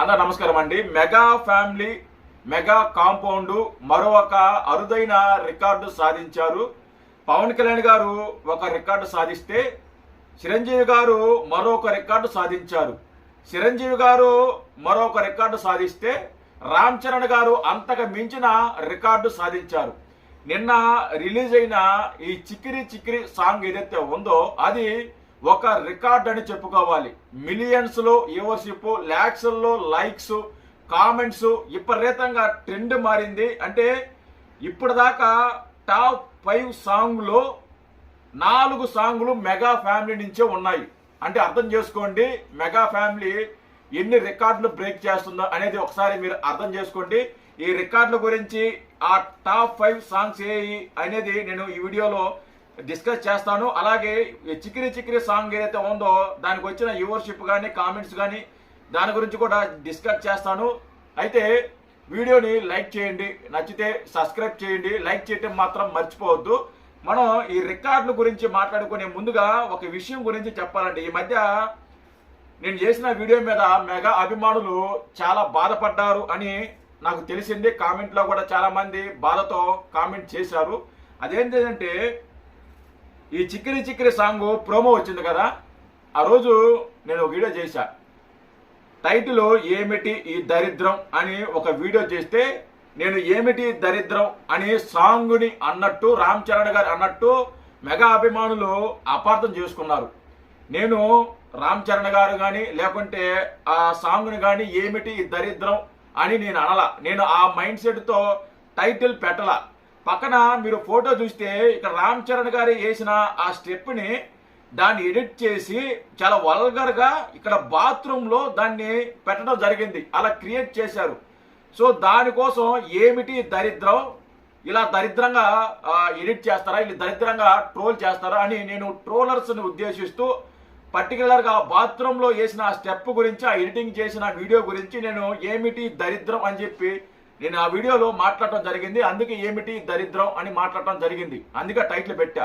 అందరు నమస్కారం అండి. మెగా ఫ్యామిలీ మెగా కాంపౌండ్ మరొక అరుదైన రికార్డు సాధించారు. పవన్ కళ్యాణ్ గారు ఒక రికార్డు సాధిస్తే చిరంజీవి గారు మరొక రికార్డు సాధించారు. చిరంజీవి గారు మరొక రికార్డు సాధిస్తే రామ్ చరణ్ గారు అంతకు మించిన రికార్డు సాధించారు. నిన్న రిలీజ్ అయిన ఈ చిక్కిరి చిక్కిరి సాంగ్ ఏదైతే ఉందో అది ఒక రికార్డ్ అని చెప్పుకోవాలి. మిలియన్స్లో వ్యూవర్షిప్ లాక్స్లో లైక్స్ కామెంట్స్ విపరీతంగా ట్రెండ్ మారింది. అంటే ఇప్పటిదాకా టాప్ ఫైవ్ సాంగ్లో నాలుగు సాంగ్లు మెగా ఫ్యామిలీ నుంచే ఉన్నాయి. అంటే అర్థం చేసుకోండి మెగా ఫ్యామిలీ ఎన్ని రికార్డులు బ్రేక్ చేస్తుందో అనేది ఒకసారి మీరు అర్థం చేసుకోండి. ఈ రికార్డుల గురించి ఆ టాప్ ఫైవ్ సాంగ్స్ ఏ అనేది నేను ఈ వీడియోలో డిస్కస్ చేస్తాను. అలాగే చికిరి చికిరి సాంగ్ ఏదైతే ఉందో దానికి వచ్చిన వ్యూవర్షిప్ కానీ కామెంట్స్ కానీ దాని గురించి కూడా డిస్కస్ చేస్తాను. అయితే వీడియోని లైక్ చేయండి నచ్చితే సబ్స్క్రైబ్ చేయండి. లైక్ చేయటం మాత్రం మర్చిపోవద్దు. మనం ఈ రికార్డుల గురించి మాట్లాడుకునే ముందుగా ఒక విషయం గురించి చెప్పాలండి. ఈ మధ్య నేను చేసిన వీడియో మీద మెగా అభిమానులు చాలా బాధపడ్డారు అని నాకు తెలిసింది. కామెంట్లో కూడా చాలామంది బాధతో కామెంట్ చేశారు. అదేంటంటే ఈ చిక్కిరి చిక్కిరి సాంగ్ ప్రోమో వచ్చింది కదా ఆ రోజు నేను ఒక వీడియో చేశా. టైటిల్ ఏమిటి ఈ దరిద్రం అని ఒక వీడియో చేస్తే నేను ఏమిటి దరిద్రం అని సాంగ్ని అన్నట్టు రామ్ చరణ్ గారు అన్నట్టు మెగా అభిమానులు అపార్థం చేసుకున్నారు. నేను రామ్ చరణ్ గారు కానీ లేకుంటే ఆ సాంగ్ని కానీ ఏమిటి ఈ దరిద్రం అని నేను అనలా. నేను ఆ మైండ్ సెట్తో టైటిల్ పెట్టలా. పక్కన మీరు ఫోటో చూస్తే ఇక్కడ రామ్ చరణ్ గారు వేసిన ఆ స్టెప్ని దాన్ని ఎడిట్ చేసి చాలా వల్గర్గా ఇక్కడ బాత్రూమ్లో దాన్ని పెట్టడం జరిగింది. అలా క్రియేట్ చేశారు. సో దానికోసం ఏమిటి దరిద్రం? ఇలా దరిద్రంగా ఎడిట్ చేస్తారా? ఇలా దరిద్రంగా ట్రోల్ చేస్తారా? అని నేను ట్రోలర్స్ని ఉద్దేశిస్తూ పర్టికులర్గా బాత్రూమ్లో వేసిన ఆ స్టెప్ గురించి ఆ ఎడిటింగ్ చేసిన వీడియో గురించి నేను ఏమిటి దరిద్రం అని చెప్పి నేను ఆ వీడియోలో మాట్లాడటం జరిగింది. అందుకే ఏమిటి దరిద్రం అని మాట్లాడటం జరిగింది. అందుకే టైటిల్ పెట్టా.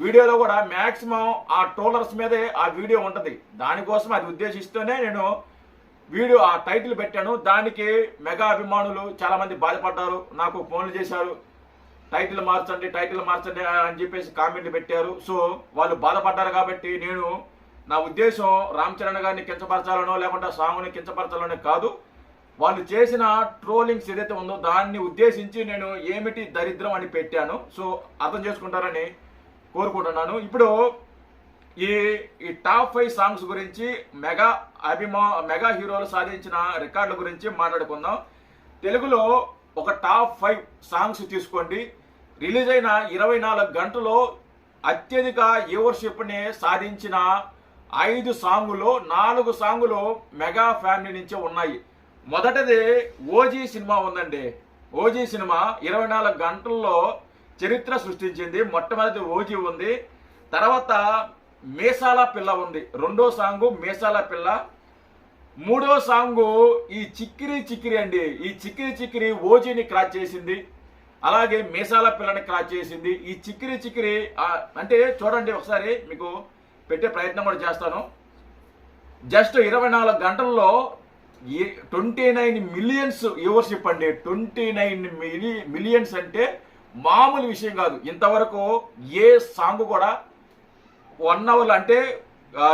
వీడియోలో కూడా మ్యాక్సిమం ఆ ట్రోలర్స్ మీదే ఆ వీడియో ఉంటుంది. దానికోసం అది ఉద్దేశిస్తూనే నేను వీడియో ఆ టైటిల్ పెట్టాను. దానికి మెగా అభిమానులు చాలామంది బాధపడ్డారు. నాకు ఫోన్లు చేశారు. టైటిల్ మార్చండి టైటిల్ మార్చండి అని చెప్పేసి కామెంట్లు పెట్టారు. సో వాళ్ళు బాధపడ్డారు కాబట్టి నేను నా ఉద్దేశం రామ్ చరణ్ గారిని కించపరచాలనో లేకుంటే సాంగ్ని కించపరచాలనో కాదు. వాళ్ళు చేసిన ట్రోలింగ్స్ ఏదైతే ఉందో దాన్ని ఉద్దేశించి నేను ఏమిటి దరిద్రం అని పెట్టాను. సో అర్థం చేసుకుంటారని కోరుకుంటున్నాను. ఇప్పుడు ఈ ఈ టాప్ ఫైవ్ సాంగ్స్ గురించి మెగా అభిమా మెగా హీరోలు సాధించిన రికార్డుల గురించి మాట్లాడుకుందాం. తెలుగులో ఒక టాప్ ఫైవ్ సాంగ్స్ తీసుకోండి. రిలీజ్ అయిన ఇరవై నాలుగు గంటలో అత్యధిక వ్యూవర్షిప్ని సాధించిన ఐదు సాంగులో నాలుగు సాంగులు మెగా ఫ్యామిలీ నుంచే ఉన్నాయి. మొదటిది ఓజీ సినిమా ఉందండి. ఓజీ సినిమా ఇరవై నాలుగు గంటల్లో చరిత్ర సృష్టించింది. మొట్టమొదటి ఓజీ ఉంది. తర్వాత మేసాల పిల్ల ఉంది. రెండో సాంగు మేసాల పిల్ల. మూడో సాంగు ఈ చిక్కిరి చిక్కిరి అండి. ఈ చిక్కిరి చిక్కిరి ఓజీని క్రాచ్ చేసింది. అలాగే మీసాల పిల్లని క్రాచ్ చేసింది. ఈ చిక్కిరి చిక్కిరి అంటే చూడండి ఒకసారి మీకు పెట్టే ప్రయత్నం కూడా చేస్తాను. జస్ట్ ఇరవై నాలుగు గంటల్లో ట్వంటీ నైన్ మిలియన్స్ వ్యూవర్స్ అండి ట్వంటీ నైన్ మిలియన్స్ అంటే మామూలు విషయం కాదు. ఇంతవరకు ఏ సాంగ్ కూడా వన్ అవర్ అంటే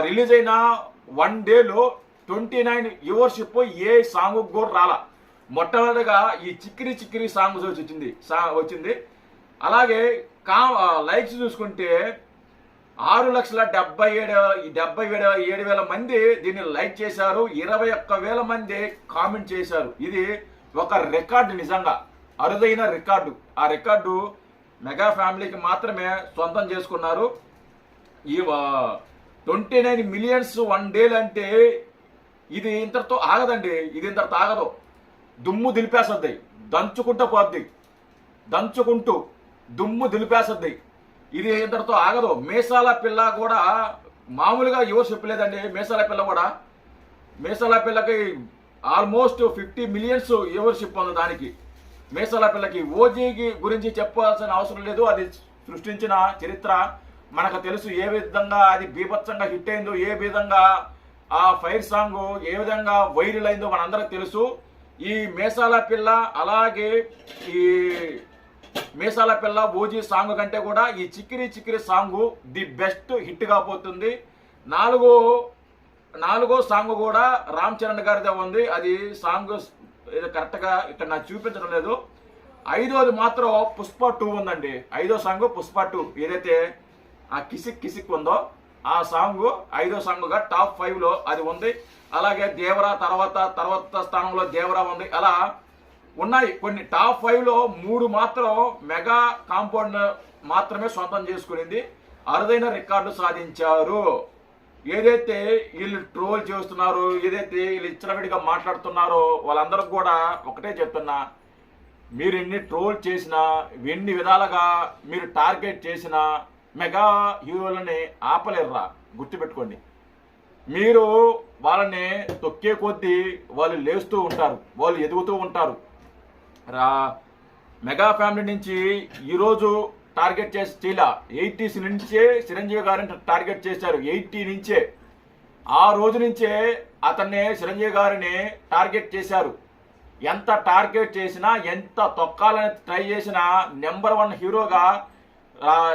రిలీజ్ అయిన వన్ డేలో ట్వంటీ నైన్ వ్యూవర్షిప్ ఏ సాంగ్ కూడా రాలా. మొట్టమొదటిగా ఈ చిక్కిరి చిక్కిరి సాంగ్ వచ్చింది. సా- వచ్చింది. అలాగే కా లైక్స్ చూసుకుంటే ఆరు లక్షల డెబ్బై ఏడు డెబ్బై ఏడు ఏడు వేల మంది దీన్ని లైక్ చేశారు. ఇరవై ఒక్క వేల మంది కామెంట్ చేశారు. ఇది ఒక రికార్డు నిజంగా. అరుదైన రికార్డు. ఆ రికార్డు మెగా ఫ్యామిలీకి మాత్రమే సొంతం చేసుకున్నారు. ఈ ట్వంటీ నైన్ మిలియన్స్ వన్ డేలు అంటే ఇది ఇంతటితో ఆగదండి. ఇది ఇంతటితో ఆగదు. దుమ్ము దిలిపేస్తుంది. దంచుకుంటూ పోద్ది. దంచుకుంటూ దుమ్ము దిలిపేస్తుంది. ఇది ఇంతటితో ఆగదు. మేసాల పిల్ల కూడా మామూలుగా యువ చెప్పలేదండి. మేసాల పిల్ల కూడా మేసాల పిల్లకి ఆల్మోస్ట్ ఫిఫ్టీ మిలియన్స్ వ్యూవర్షిప్ ఉంది దానికి. మేసాల పిల్లకి ఓజీకి గురించి చెప్పాల్సిన అవసరం లేదు. అది సృష్టించిన చరిత్ర. మనకు తెలుసు ఏ విధంగా అది బీభత్సంగా హిట్ అయిందో ఏ విధంగా ఆ ఫైర్ సాంగ్ ఏ విధంగా వైరల్ అయిందో మనందరికి తెలుసు. ఈ మేసాల పిల్ల అలాగే ఈ మీసాల పిల్ల ఓజీ సాంగ్ కంటే కూడా ఈ Chikiri Chikiri song the best hit కాబోతుంది నాలుగో నాలుగో సాంగ్ కూడా రామ్ చరణ్ గారిదే ఉంది. అది సాంగ్ ఏదో కరెక్ట్గా ఇక్కడ నాకు చూపించడం లేదు. ఐదోది మాత్రం పుష్ప టూ ఉందండి. ఐదో సాంగ్ పుష్ప టూ. ఏదైతే ఆ కిసిక్ కిసిక్ ఉందో ఆ సాంగ్ ఐదో సాంగ్గా టాప్ ఫైవ్లో అది ఉంది. అలాగే దేవరా తర్వాత తర్వాత స్థానంలో దేవరా ఉంది. అలా ఉన్నాయి. కొన్ని టాప్ ఫైవ్లో మూడు మాత్రం మెగా కాంపౌండ్ మాత్రమే సొంతం చేసుకునింది. అరుదైన రికార్డు సాధించారు. ఏదైతే వీళ్ళు ట్రోల్ చేస్తున్నారు ఏదైతే వీళ్ళు ఇచ్చలవిడిగా మాట్లాడుతున్నారో వాళ్ళందరూ కూడా ఒకటే చెప్తున్నా. మీరు ఎన్ని ట్రోల్ చేసినా ఎన్ని విధాలుగా మీరు టార్గెట్ చేసినా మెగా హీరోలని ఆపలేరురా. గుర్తుపెట్టుకోండి. మీరు వాళ్ళని తొక్కే కొద్దీ వాళ్ళు లేస్తూ ఉంటారు వాళ్ళు ఎదుగుతూ ఉంటారు. రా. మెగా ఫ్యామిలీ నుంచి ఈరోజు టార్గెట్ చేసి చీలా ఎయిటీస్ నుంచే చిరంజీవి గారిని టార్గెట్ చేశారు ఎయిటీ నుంచే. ఆ రోజు నుంచే అతన్ని చిరంజీవి గారిని టార్గెట్ చేశారు. ఎంత టార్గెట్ చేసినా ఎంత తొక్కాలని ట్రై చేసినా నెంబర్ వన్ హీరోగా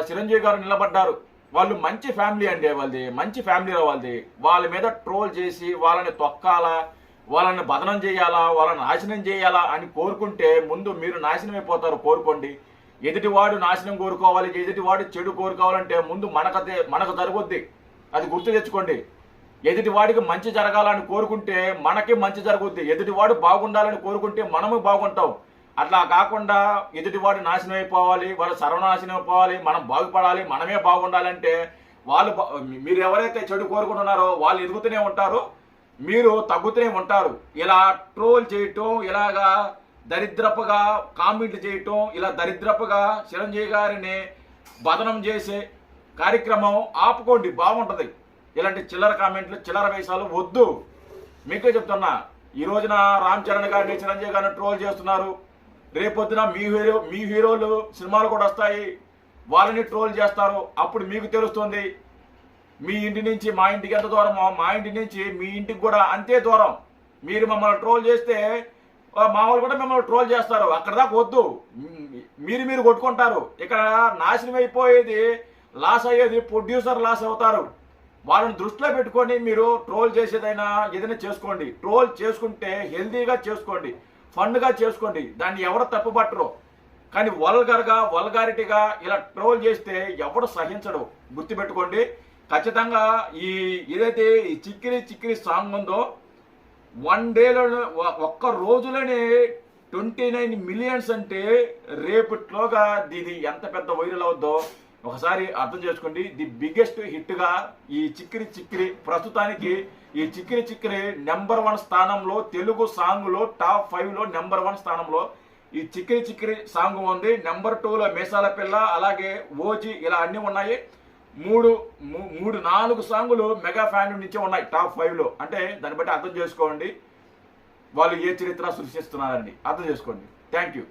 చిరంజీవి గారు నిలబడ్డారు. వాళ్ళు మంచి ఫ్యామిలీ అండి వాళ్ళది మంచి ఫ్యామిలీ వాళ్ళది. వాళ్ళ మీద ట్రోల్ చేసి వాళ్ళని తొక్కాలా వాళ్ళని బదనం చేయాలా వాళ్ళని నాశనం చేయాలా అని కోరుకుంటే ముందు మీరు నాశనం అయిపోతారు కోరుకోండి. ఎదుటివాడు నాశనం కోరుకోవాలి ఎదుటివాడు చెడు కోరుకోవాలంటే ముందు మనకదే మనకు జరగొద్ది. అది గుర్తు తెచ్చుకోండి. ఎదుటి వాడికి మంచి జరగాలని కోరుకుంటే మనకి మంచి జరుగుద్ది. ఎదుటివాడు బాగుండాలని కోరుకుంటే మనము బాగుంటాం. అట్లా కాకుండా ఎదుటివాడు నాశనం అయిపోవాలి వాళ్ళు సర్వనాశనం అయిపోవాలి మనం బాగుపడాలి మనమే బాగుండాలంటే వాళ్ళు మీరు ఎవరైతే చెడు కోరుకుంటున్నారో వాళ్ళు ఎదుగుతూనే ఉంటారు. మీరు తగ్గుతూనే ఉంటారు. ఇలా ట్రోల్ చేయటం ఇలాగా దరిద్రపుగా కామెంట్లు చేయటం ఇలా దరిద్రపుగా చిరంజీవి గారిని బదనం చేసే కార్యక్రమం ఆపుకోండి బాగుంటుంది. ఇలాంటి చిల్లర కామెంట్లు చిల్లర వేషాలు వద్దు. మీకే చెప్తున్నా ఈ రోజున రామ్ చరణ్ గారిని చిరంజీవి గారిని ట్రోల్ చేస్తున్నారు. రేపొద్దున మీ హీరో మీ హీరోలు సినిమాలు కూడా వస్తాయి. వాళ్ళని ట్రోల్ చేస్తారు. అప్పుడు మీకు తెలుస్తుంది మీ ఇంటి నుంచి మా ఇంటికి ఎంత దూరమో మా ఇంటి నుంచి మీ ఇంటికి కూడా అంతే దూరం. మీరు మమ్మల్ని ట్రోల్ చేస్తే మామూలు కూడా మిమ్మల్ని ట్రోల్ చేస్తారు. అక్కడ దాకా వద్దు. మీరు మీరు కొట్టుకుంటారు. ఇక్కడ నాశనం అయిపోయేది లాస్ అయ్యేది ప్రొడ్యూసర్ లాస్ అవుతారు. వాళ్ళని దృష్టిలో పెట్టుకొని మీరు ట్రోల్ చేసేదైనా ఏదైనా చేసుకోండి. ట్రోల్ చేసుకుంటే హెల్తీగా చేసుకోండి. ఫండ్గా చేసుకోండి. దాన్ని ఎవరు తప్పుపట్టరు. కానీ వల్గర్గా వల్గారిటీగా ఇలా ట్రోల్ చేస్తే ఎవడు సహించడు గుర్తుపెట్టుకోండి. ఖచ్చితంగా ఈ ఏదైతే ఈ చిక్కిరి చిక్కిరి సాంగ్ ఉందో వన్ డేలో ఒక్క రోజులోనే ట్వంటీ నైన్ మిలియన్స్ అంటే రేపట్లోగా దీని ఎంత పెద్ద వైరల్ అవుద్దో ఒకసారి అర్థం చేసుకోండి. ది బిగ్గెస్ట్ హిట్గా ఈ చిక్కిరి చిక్కిరి ప్రస్తుతానికి ఈ చిక్కిరి చిక్కిరి నెంబర్ వన్ స్థానంలో తెలుగు సాంగ్లో టాప్ ఫైవ్లో నెంబర్ వన్ స్థానంలో ఈ చిక్కిరి చిక్కిరి సాంగ్ ఉంది. నెంబర్ టూలో మేసాల పిల్ల అలాగే ఓజీ ఇలా అన్నీ ఉన్నాయి. మూడు మూ- మూడు నాలుగు సాంగులు మెగా ఫ్యాన్ నుంచే ఉన్నాయి టాప్ ఫైవ్లో. అంటే దాన్ని బట్టి అర్థం చేసుకోండి. వాళ్ళు ఏ చరిత్ర సృష్టిస్తున్నారండి అర్థం చేసుకోండి. Thank you.